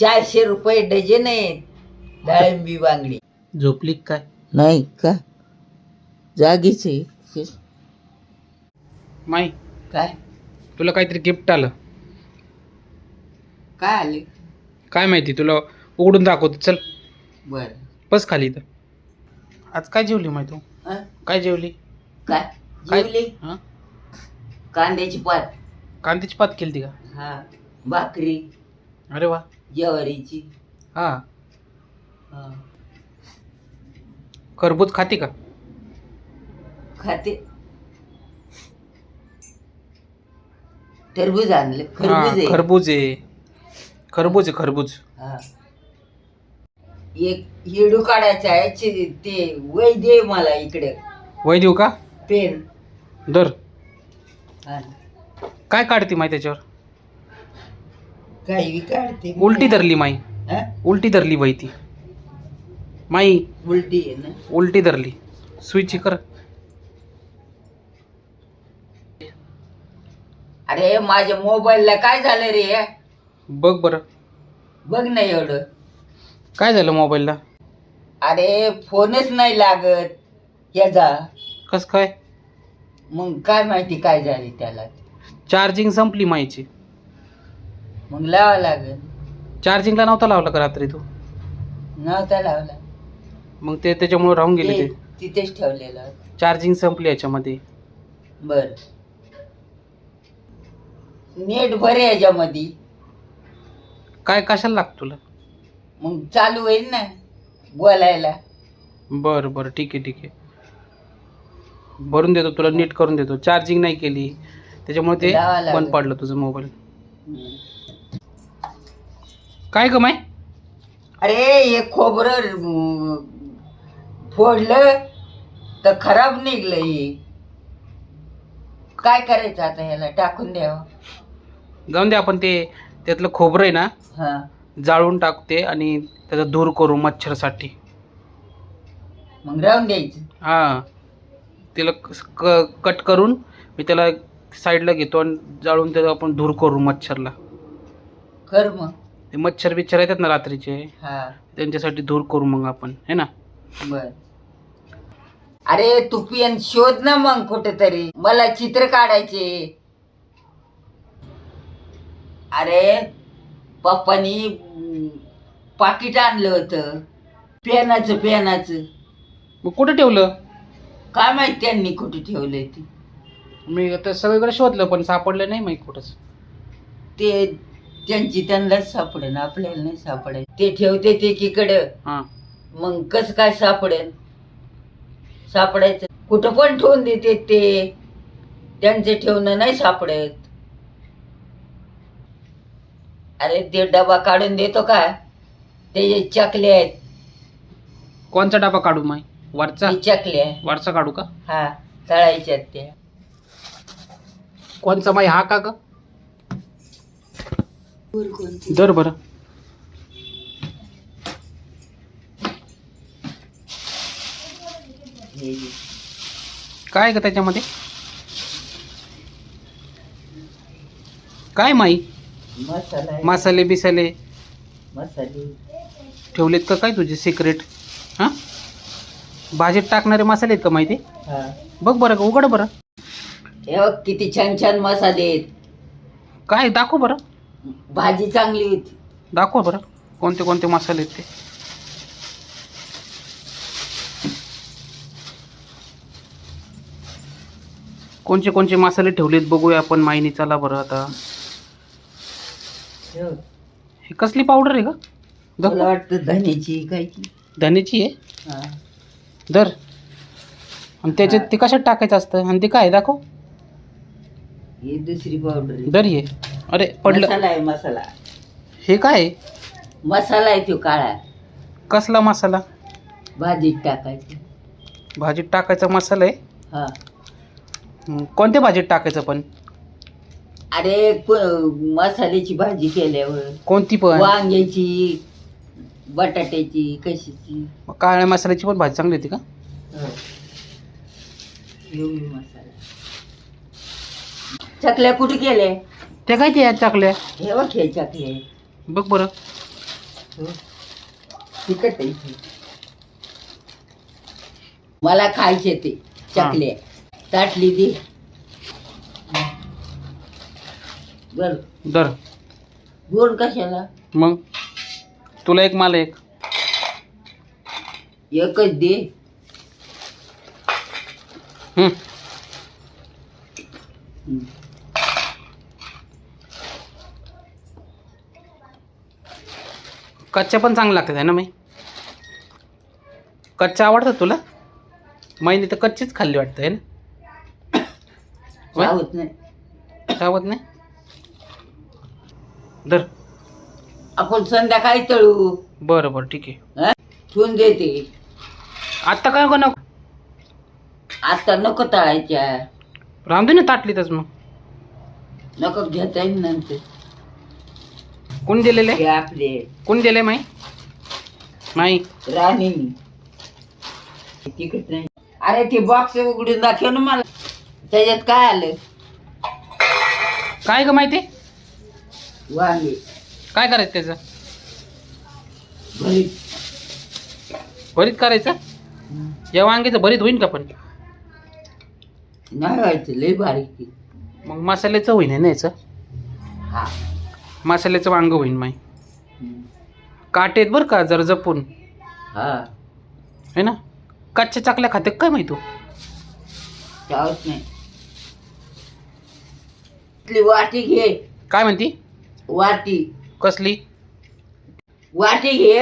चारशे रुपये डझन आहेत. डाळिंबी बांगडी. झोपली का काय? नाही का? जागीच आहे. माई काय? तुला काहीतरी गिफ्ट आलं. काय आले? काय माहिती तुला उघडून दाखवतो चल. बर. बस खाली इथं. आज काय जेवली माहिती तू? काय जेवली? काय? काय? जेवली? हां? कांद्याची पात. कांद्याची पात केली का? हा. भाकरी. अरे वा. ज्वारीची. हा. हा. खरबूज खाते का? खाते. टरबूज आणलं. हा, खरबूज आहे. खरबूज आहे. खरबूज आहे खरबूज. हा. एक हिडू काढायचा आहे ची- ते वय दे मला इकडे. वय देऊ का? पेन. दर. हा. काय काढते माई त्याच्यावर? काही बी काढते उलटी धरली माई. हा? उलटी धरली बाई ती. माई उलटी आहे ना? उलटी धरली. स्विच कर. अरे माझ्या मोबाईलला काय झालं रे? बघ बरं. बघ ना एवढं. काय झालं मोबाईलला? अरे फोनच नाही लागत. याचा कस काय? मग काय माहिती काय झाली त्याला? चार्जिंग संपली माईची. मग लावा लागल. चार्जिंगला नव्हता लावला का रात्री तू? नव्हता लावला. मग ते त्याच्यामुळे राहून गेले ते ते. तिथेच ठेवलेलं होतं. चार्जिंग संपली याच्यामध्ये. बर. नेट भरे याच्यामध्ये. काय कशाला लागतं तुला? मग चालू होईल ना बोलायला. बरं बरं. ठीक आहे ठीक आहे. भरून देतो तुला नीट करून देतो. चार्जिंग नाही केली. त्याच्यामुळे ते लावा लागेल. बंद पडलं तुझं मोबाईल काय ग माय? अरे हे खोबरं अं, फोडलं तर खराब निघलं हे. काय करायचं आता ह्याला? टाकून द्यावं. जाऊन दे आपण ते त्यातलं खोबरं आहे ना हा. जाळून टाकते आणि त्याचा धूर करू मच्छरसाठी. मग राहून द्यायचं. हां. त्याला कस- क कट करून मी त्याला साईडला घेतो आणि जाळून त्याचा आपण धूर करू मच्छरला. कर मग. ते मच्छर बिच्छर येतात ना रात्रीचे हा. त्यांच्यासाठी धूर करू मग आपण है ना? बर. अरे तू पेन शोध ना मग कुठेतरी. मला चित्र काढायचे. अरे पप्पानी अं, पाकिट आणलं होतं. पेनाचं पेनाचं. मग कुठं ठेवलं? काय माहीत त्यांनी कुठे ठेवलंय ते. मी आता सगळीकडे शोधलं पण सापडलं नाही माहीत कुठंच. ते त्यांची त्यांनाच सापडेन आपल्याला नाही सापडेल ते ठेवते ते एकीकडं. हां. मग कसं काय सापडेल सापडायचं. कुठं पण ठेवून देते ते. त्यांचे ठेवणं नाही सापडत. अरे ते डबा काढून देतो का? ते चकले आहेत. कोणचा डबा काढू माय वरचा? ते चकले आहे वरचा काढू का? हा तळायच्यात त्या कोणचा माई हा का ग? दर बरं. हे काय ग त्याच्यामध्ये? काय माई? मसाला आहे. मसाले बिसाले. मसाले ठेवलेत का काय तुझे सिक्रेट हां? भाजीत टाकणारे मसाले आहेत का माहिती? हा बघ बरं का उघड बरं. हे बघ किती छान छान मसाले आहेत. काय दाखव बरं. भाजी चांगली होती. दाखव बरं. कोणते कोणते मसाले आहेत ते? कोणचे कोणचे मसाले ठेवलेत बघूया आपण. मायनी चला बरं आता. हे. हे कसली पावडर आहे का मला दाखव. वाटतं धन्याची धन्याची आहे? हा. दर आणि त्याच्यात ते कशात टाकायचं असतं? आणि ते काय आहे? दाखव. ही दुसरी पावडर आहे. दर ये अरे पडलं. मसाला आहे मसाला. हे काय? मसाला आहे तो काळा. कसला मसाला? भाजीत टाकायचा. भाजीत टाकायचा मसाला आहे? हा. हं, कोणत्या भाजीत टाकायचं पण? अरे क- मसाल्याची भाजी केल्यावर. कोणती पण? वांग्याची बटाट्याची कशाची. काळ्या मसाल्याची पण भाजी चांगली होती का? हो. एवढी मसाला. चकल्या कुठे केले? त्या काय त्या टाकल्या हे बघ हे. चकले बघ बरं. आहे ते. मला खायचे ते चकले ताटली दे. बर. दर दोन कशाला? मग? तुला एक मला एक. एकच दे. हं. हं. कच्च्या पण चांगलं लागतात आहे ना मी कच्च्या आवडतात तुला? मैंने तर कच्चीच खाल्ली वाटतं आहे ना? चावत नाही. चावत नाही? दर आपण संध्याकाळी तळू. बरं बरं ठीक आहे? ठेवून देते. आत्ता काय नको आता नको तळायच्या. राहून दे ना ताटलीतच मग. नको घेता येईल नंतर. कोण दिलेले? हे आपले. कोण दिले माई? माई. राणीनी. तिकट नाही. अरे ते बॉक्स उघडून दाखव ना मला. त्याच्यात काय आलं? काय ग माहिती? वांगे. काय करायचं त्याचं? भरीत. भरीत करायचं? या वांग्याचं भरीत होईन का पण? नाही व्हायचं लय बारीक आहे. मग मसाल्याचं होईन ना याचं? हा. मसाल्याचं वांग होईन माई. हं. काटेत बरं का जर जपून. हा. है ना? कच्च्या चाकल्या खाते काय माहिती तू चावत नाही. इथली वाटी घे. काय म्हणती? वाटी. कसली? वाटी घे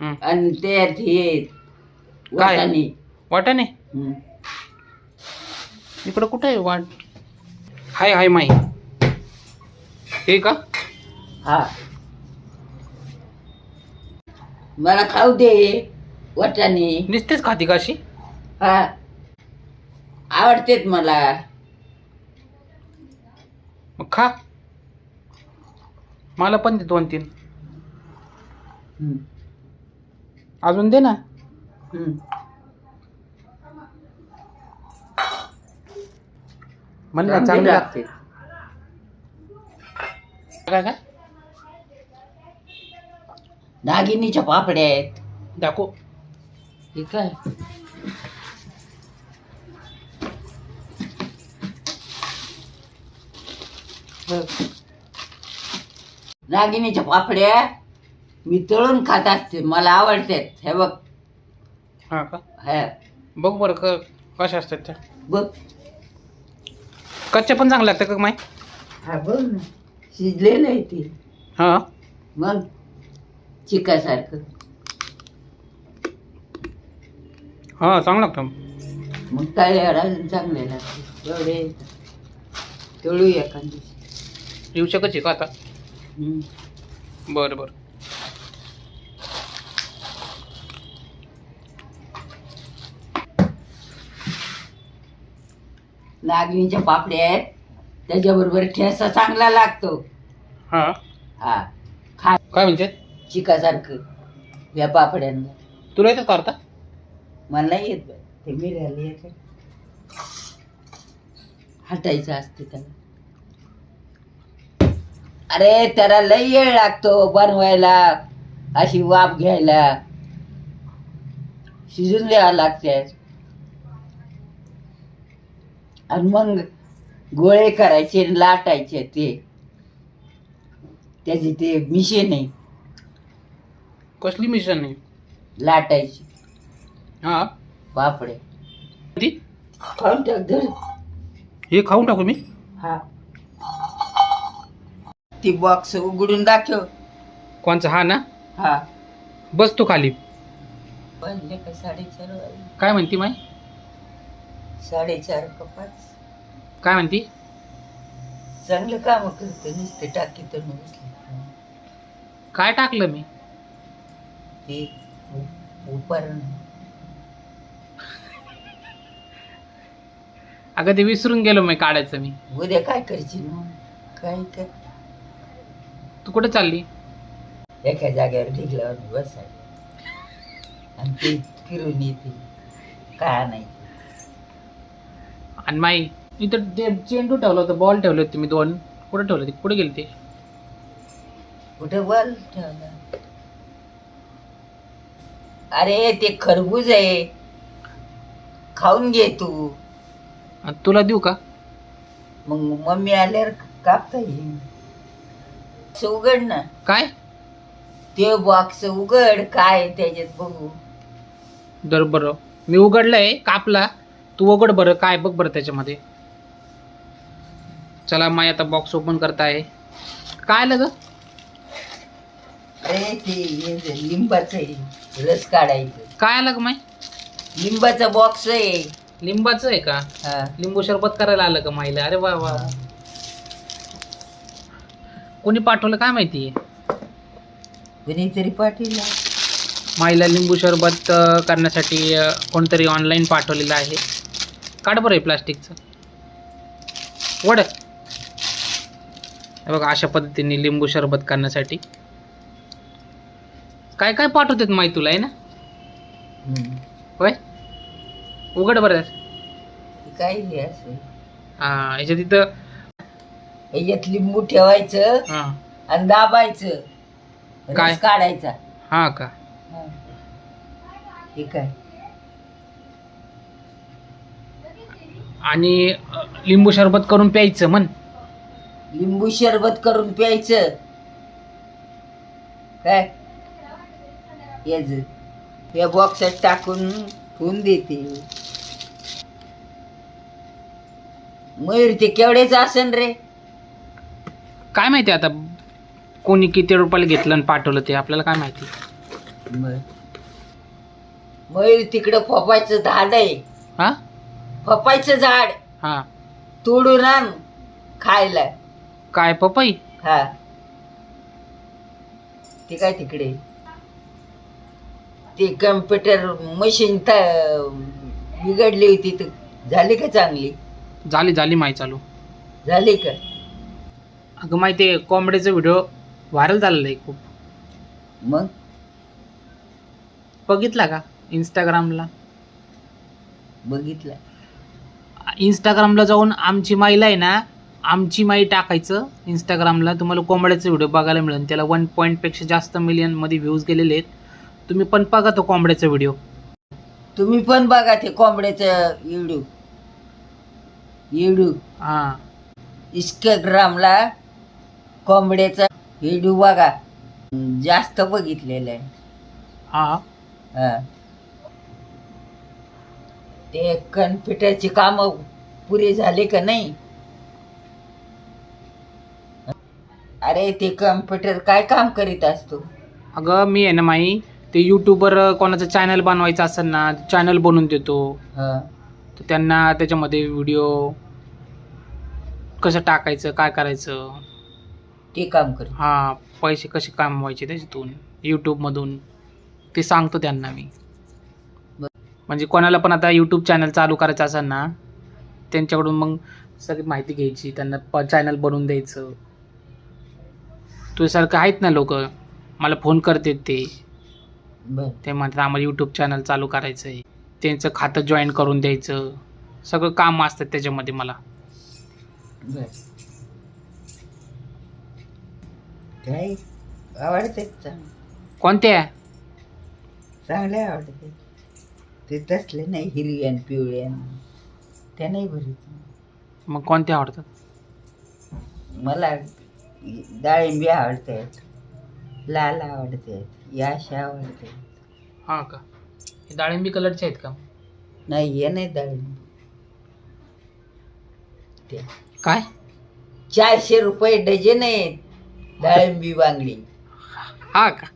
हं. आणि त्यात हे काय? वाटाणे. वाटाणे? हं. इकडं कुठं आहे वाट? हाय हाय माई. हे का? हा. मला खाऊ दे वाटाणे. नुसतेच खाती का अशी? हा. आवडतेत मला. मग खा. मला पण दे दोन तीन. अजून दे ना. हं. म्हणलं चांगले चांगलं लागते. काय काय? नागिनीच्या पापड्या आहेत दाखव. हे काय? बघ. नागिनीच्या पापड्या मी तळून खात असते मला आवडतात. हे बघ. हा का? हे. बघ बरं क कशा असतात त्या. बघ. कच्च्या पण चांगल्या लागतात का माई? हा बघ ना. शिजलेलं आहे ते. हां? मग? चिकासारखं. हां चांगलं लागतं मग अजून चांगले लागते एवढे तळू एखाद दिवशी. येऊ शकत आहे का आता. बरं बरं. नागणीच्या पापड्या आहेत. त्याच्याबरोबर ठेसा चांगला लागतो. हां. हा. खा. काय म्हणते? चिकासारखं. या पापड्यांना. तुला येतं करता मला नाही येत बाई. ते मिळाले येते. हटायचं असते त्याला. अरे त्याला लई वेळ लागतो बनवायला. अशी वाफ घ्यायला. शिजून द्यावं लागते आणि मग गोळे करायचे आणि लाटायचे ते. त्याचे ते मिशेन आहे. कसली मिश्रण नाही लाटायची. हां? पापडे ती? खाऊन टाक धर. हे खाऊन टाकू मी? हा. ती बॉक्स उघडून दाखव. कोणचा? हा ना? हा. बस तू खाली. वाजले का साडेचार वाजले? काय म्हणती माई? साडेचार का पाच? काय म्हणती? चांगलं काम करते नुसते टाकी तर काय टाकलं मी? ते अगं ते विसरून गेलो मी काढायचं मी. उद्या काय करशील मग? काय कर? तू कुठे चालली? एका जागेवर ढिगल्यावर बसाय. आणि ते फिरून येते. काय नाही आणि माई इथं ते चेंडू ठेवलं होतं बॉल ठेवले होते मी दोन. कुठे ठेवले ते? कुठे गेले ते कुठे बल ठेवला? अरे ते खरबूज आहे. खाऊन घे तू. तुला देऊ का? मग मम्मी आल्यावर कापता येईल. उघड ना. काय? ते बॉक्स उघड काय त्याच्यात बघू. दर बरं. मी उघडलंय कापला. तू उघड बरं काय बघ बरं त्याच्यामध्ये. चला माय आता बॉक्स ओपन करता आहे काय आलं ग? अरे ते हे जे लिंबाचं आहे. रस काढायचं. काय आलं ग माय लिंबाचा बॉक्स आहे. लिंबाचं आहे का? हा. लिंबू सरबत करायला आलं का माईला. अरे वा वा. वा. कोणी पाठवलं काय माहिती? कुणीतरी पाठीला माईला लिंबू सरबत अं, करण्यासाठी अं, कोणतरी ऑनलाईन पाठवलेलं आहे. काढ बरं आहे प्लास्टिकचं. वड. हे बघा अशा पद्धतीने लिंबू सरबत करण्यासाठी. काय काय पाठवतात माई तुला आहे ना. होय? उघड बरं काय असं. हां याच्या तिथं याच्यात लिंबू ठेवायचं हां. आणि दाबायचं. काय? काढायचा. हां का? हा. हे काय? आणि अं, लिंबू सरबत करून प्यायचं म्हण. लिंबू शरबत करून प्यायचं. काय? याच या बॉक्सात टाकून ठेवून देते. मयूर ते केवढेच असन रे. काय माहिती आता? कोणी किती रुपयाला घेतलं आणि पाठवलं ते? आपल्याला काय माहिती? मयूर तिकडं पपायचं झाड आहे. हां? पपायचं झाड. हां. तोडून आण खायला. काय पपई? हा. ते काय तिकडे? ते कम्प्युटर मशीन बिघडली होती तर झाली का चांगली? झाली झाली माही चालू. झाली का? अगं माहिती आहे कॉमेडीचा व्हिडिओ व्हायरल झालेला आहे खूप. मग? बघितला का इंस्टाग्रामला बघितलं. इंस्टाग्रामला जाऊन आमची माईला आहे ना आमची माई टाकायचं इंस्टाग्रामला तुम्हाला कोंबड्याचे व्हिडिओ बघायला मिळेल. त्याला वन पॉईंटपेक्षा जास्त मिलियनमध्ये व्ह्यूज गेलेले आहेत. तुम्ही पण बघा तो कोंबड्याचा व्हिडिओ तुम्ही पण बघा ते कोंबड्याचं येडू येडू हां. इंस्टाग्रामला कोंबड्याचा येडू बघा. जास्त बघितलेलं आहे. हां. हा. ते कम्प्युटरची काम पुरे झाले का नाही? अरे ते कम्प्युटर काय काम करीत असतो? अगं मी आहे ना माई ते यूट्यूबवर कोणाचं चॅनल बनवायचं असेल ना चॅनल बनवून देतो. हा. तर त्यांना त्याच्यामध्ये व्हिडिओ कसं टाकायचं काय करायचं? ते काम करतो हां पैसे कसे कमवायचे त्याच्यातून यूट्यूबमधून ते सांगतो त्यांना मी. म्हणजे कोणाला पण आता यूट्यूब चॅनल चालू करायचं असेल ना त्यांच्याकडून मग सगळी माहिती घ्यायची त्यांना प चॅनल बनवून द्यायचं. तुझ्यासारखं आहेत ना लोक मला फोन करतात ते. ते म्हणतात आम्हाला यूट्यूब चॅनल चालू करायचं आहे त्यांचं खातं जॉईन करून द्यायचं. सगळं काम असतात त्याच्यामध्ये मला. काय? आवडते कोणत्या? चांगले आवडते. ते तसले नाही हिरव्यान पिवळ्यान त्या नाही भरीत मग कोणत्या आवडतात? मला डाळिंबी आवडतात लाल आवडतात याशा आवडते. हां का? हे डाळिंबी कलरचे आहेत का? नाही हे नाही डाळिंबी. ते. काय? चारशे रुपये डझन आहेत डाळिंबी बांगडी हा का?